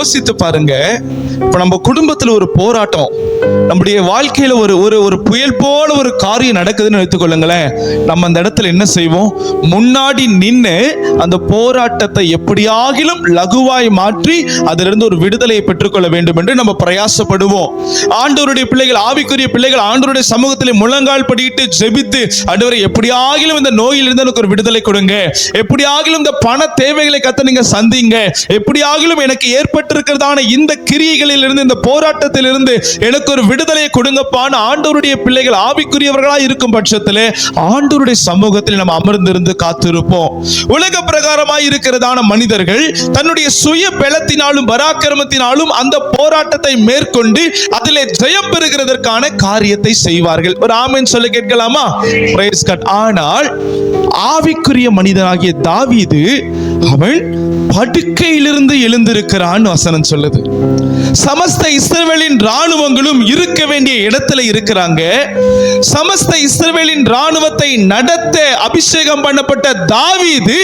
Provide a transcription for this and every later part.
யோசித்து பாருங்க. இப்போ நம்ம குடும்பத்தில் ஒரு போராட்டம். நம்முடைய வாழ்க்கையில ஒரு ஒரு ஒரு புயல் போல ஒரு காரியம் நடக்குதுன்னு எடுத்துக்கொள்ளுங்களேன் நம்ம அந்த இடத்துல என்ன செய்வோம்? முன்னாடி நின்று அந்த போராட்டத்தை எப்படியாகிலும் லகுவாய் மாற்றி அதிலிருந்து ஒரு விடுதலையை பெற்றுக்கொள்ள வேண்டும் என்று நம்ம பிரயாசப்படுவோம். ஆண்டவருடைய பிள்ளைகள் ஆவிக்குரிய பிள்ளைகள் ஆண்டவருடைய சமூகத்தில் முழங்கால் படியிட்டு ஜெபித்து ஆண்டவரை எப்படியாகிலும் இந்த நோயிலிருந்து எனக்கு ஒரு விடுதலை கொடுங்க. எப்படியாகிலும் இந்த பண தேவைகளை கத்த நீங்க சந்திங்க. எப்படியாகிலும் எனக்கு ஏற்பட்டிருக்கிறதான இந்த கிரியைகளில் இருந்து இந்த போராட்டத்தில் இருந்து எனக்கு ஒரு விடுதலையை கொடுங்கப்பான்னு ஆண்டவருடைய பிள்ளைகள் ஆவிக்குரியவர்களா இருக்கும் பட்சத்தில் ஆண்டவருடைய சமூகத்தில் நம்ம அமர்ந்திருந்து காத்திருப்போம். உலக பிரகாரமாய் இருக்கிறதான மனிதர்கள் தன்னுடைய சுய பலத்தினாலும் பராக்கிரமத்தினாலும் அந்த போராட்டத்தை மேற்கொண்டு அதிலே ஜெயம் பெறுகிறதற்கான காரியத்தை செய்வார்கள். ஒரு ஆமென் சொல்ல கேட்கலாமா? ஆனால் ஆவிக்குரிய மனிதனாகிய தாவீது அவன் படுக்கையிலிருந்து எழுந்திருக்கிறான் வசனம் சொல்லுது. சமஸ்த இஸ்ரவேலின் ராணுவங்களும் இருக்க வேண்டிய இடத்துல இருக்கிறாங்க. சமஸ்த இஸ்ரவேலின் ராணுவத்தை நடத்த அபிஷேகம் பண்ணப்பட்ட தாவீது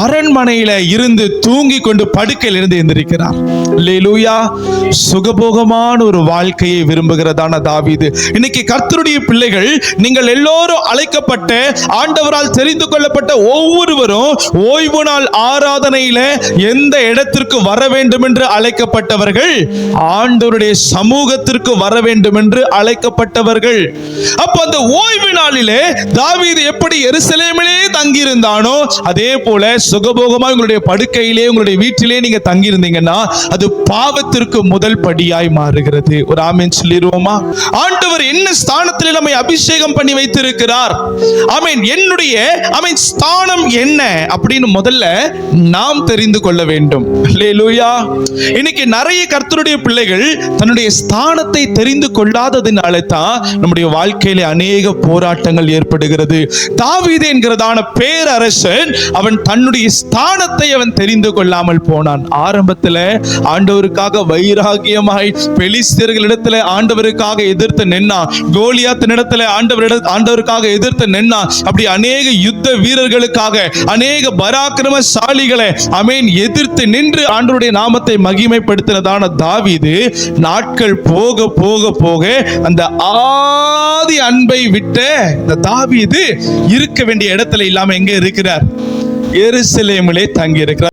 அரண்மனையில இருந்து தூங்கி கொண்டு படுக்கையில் இருந்து எந்திரிக்கிறார். லேலூயா சுகபோகமான ஒரு வாழ்க்கையை விரும்புகிறதான தாவீது. இன்னைக்கு கர்த்தருடைய பிள்ளைகள் நீங்கள் எல்லோரும் அழைக்கப்பட்ட ஆண்டவரால் தெரிந்து கொள்ளப்பட்ட ஒவ்வொருவரும் ஓய்வு நாள் ஆராதனையில எந்த இடத்திற்கு வர வேண்டும் என்று அழைக்கப்பட்டவர்கள் ஆண்டவருடைய சமூகத்திற்கு வர வேண்டும் என்று அழைக்கப்பட்டவர்கள். அப்ப அந்த ஓய்வு நாளிலே தாவீது எப்படி எருசலேமிலே தங்கியிருந்தானோ அதே போல சுகபோகமா உங்களுடைய படுக்கையிலே உங்களுடைய வீட்டிலே நீங்க தங்கியிருந்தீங்கன்னா அது பாவத்திற்கு முதல் படியாய் மாறுகிறது. ஒரு ஆமீன் சொல்லிடுவோமா? ஆண்டவர் என்ன ஸ்தானத்தில் நம்மை அபிஷேகம் பண்ணி வைத்திருக்கிறார்? ஆமீன் என்னுடைய ஆமீன் ஸ்தானம் என்ன அப்படின்னு முதல்ல நாம் தெரிந்து கொள்ள வேண்டும். அல்லேலூயா. இன்னைக்கு நிறைய கர்த்தருடைய பிள்ளைகள் தன்னுடைய ஸ்தானத்தை தெரிந்து கொள்ளாததினால தான் நம்முடைய வாழ்க்கையில அநேக போராட்டங்கள் ஏற்படுகிறது. தாவீது என்கிறதான பேரரசன் அவன் தன் தன்னுடைய ஸ்தானத்தை அவன் தெரிந்து கொள்ளாமல் போனான். ஆரம்பத்துல ஆண்டவருக்காக வைராகியமாய் பெலிஸ்தியர்களிடத்தில் ஆண்டவருக்காக எதிர்த்து நின்னான் கோலியாத்தினிடத்துல ஆண்டவர் ஆண்டவருக்காக எதிர்த்து நின்னான் அப்படி அநேக யுத்த வீரர்களுக்காக அநேக பராக்கிரமசாலிகளை அமேன் எதிர்த்து நின்று ஆண்டவருடைய நாமத்தை மகிமைப்படுத்தினதான தாவிது நாட்கள் போக போக போக அந்த ஆதி அன்பை விட்ட இந்த தாவீது இருக்க வேண்டிய இடத்துல இல்லாம எங்க இருக்கிறார்? எருசலேமிலே தங்கியிருக்கிறார்.